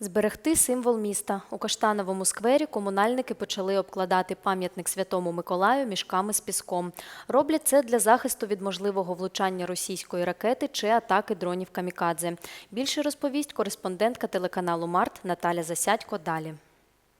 Зберегти символ міста. У Каштановому сквері комунальники почали обкладати пам'ятник Святому Миколаю мішками з піском. Роблять це для захисту від можливого влучання російської ракети чи атаки дронів камікадзе. Більше розповість кореспондентка телеканалу Март Наталя Засядько далі.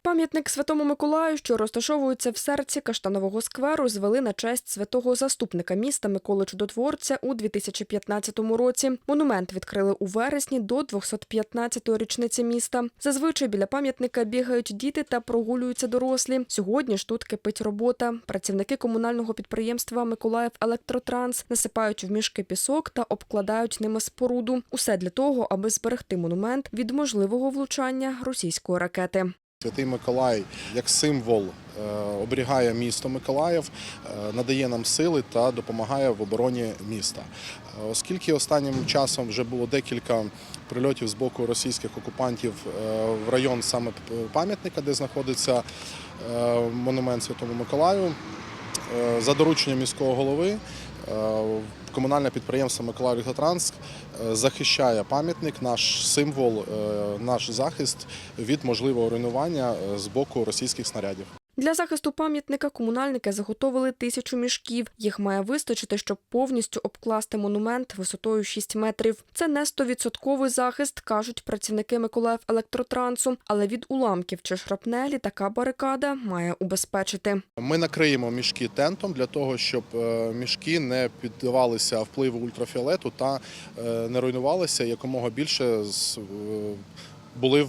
Пам'ятник Святому Миколаю, що розташовується в серці Каштанового скверу, звели на честь святого заступника міста Миколи Чудотворця у 2015 році. Монумент відкрили у вересні до 215-ї річниці міста. Зазвичай біля пам'ятника бігають діти та прогулюються дорослі. Сьогодні ж тут кипить робота. Працівники комунального підприємства Миколаїв Електротранс насипають в мішки пісок та обкладають ними споруду. Усе для того, аби зберегти монумент від можливого влучання російської ракети. Святий Миколай як символ е, оберігає місто Миколаїв, е, надає нам сили та допомагає в обороні міста. Е, Оскільки останнім часом вже було декілька прильотів з боку російських окупантів в район саме пам'ятника, де знаходиться монумент Святому Миколаю, за дорученням міського голови. Е, Комунальне підприємство Миколаїв е, захищає пам'ятник, наш символ, е, наш захист від можливого руйнування з боку російських снарядів. Для захисту пам'ятника комунальники заготовили тисячу мішків. Їх має вистачити, щоб повністю обкласти монумент висотою 6 метрів. Це не стовідсотковий захист, кажуть працівники Миколаїв електротрансу. Але від уламків чи шрапнелі така барикада має убезпечити. Ми накриємо мішки тентом для того, щоб е, мішки не піддавалися впливу ультрафіолету та е, не руйнувалися якомога більше е, були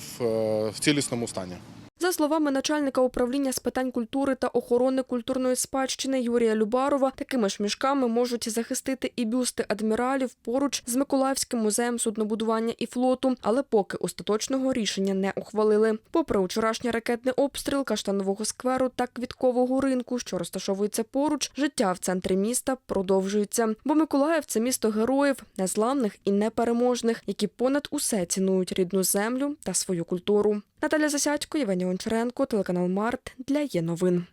в цілісному стані. За словами начальника управління з питань культури та охорони культурної спадщини Юрія Любарова, такими ж мішками можуть захистити і бюсти адміралів поруч з Миколаївським музеєм суднобудування і флоту, але поки остаточного рішення не ухвалили. Попри вчорашній ракетний обстріл Каштанового скверу та квіткового ринку, що розташовується поруч, життя в центрі міста продовжується. Бо Миколаїв це місто героїв, незламних і непереможних, які понад усе цінують рідну землю та свою культуру. Наталя Засядько, Євгенія Гончаренко, телеканал Март для є новин.